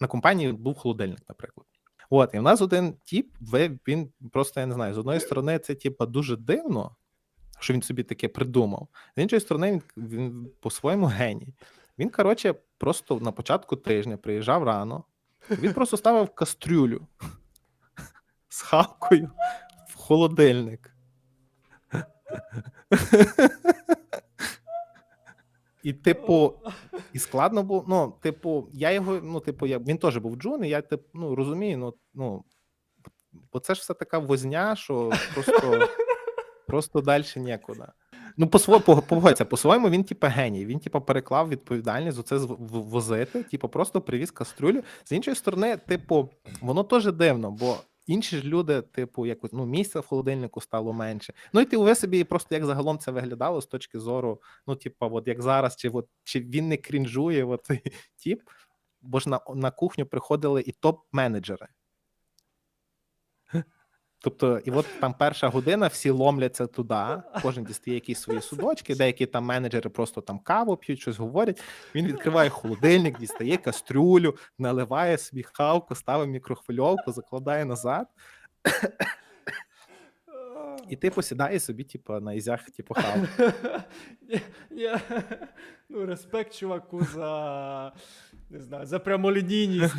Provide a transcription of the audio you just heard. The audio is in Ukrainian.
на компанії був холодильник, наприклад. От, і в нас один тіп, він просто я не знаю, з одної сторони, це типа дуже дивно, що він собі таке придумав. З іншої сторони, він, він по-своєму геній. Він, коротше, просто на початку тижня приїжджав рано, він просто ставив кастрюлю з хавкою в холодильник. І, типу, і складно було. Ну, типу, я його, ну, типу, я, він теж був джун, і я типу, ну, розумію, ну, ну, бо це ж все така возня, що просто, просто далі нікуди. Ну, по своєму погодься, по-своєму він, типу, геній. Він, типу, переклав відповідальність за це возити, типу, просто привіз кастрюлю. З іншої сторони, типу, воно теж дивно, бо інші ж люди, типу, якось ну, місця в холодильнику стало менше. Ну і ти уви собі, просто як загалом це виглядало з точки зору, ну, типу, от як зараз, чи от чи він не крінжує, от тіп, бо ж на, на кухню приходили і топ-менеджери. Тобто, і от там перша година всі ломляться туди, кожен дістає якісь свої судочки, деякі там менеджери просто там каву п'ють, щось говорять. Він відкриває холодильник, дістає кастрюлю, наливає собі хавку, ставить мікрохвильовку, закладає назад. І типу сідає собі, типу, на ізях, типу, я, ну, респект чуваку за, не знаю, за прямолінійність.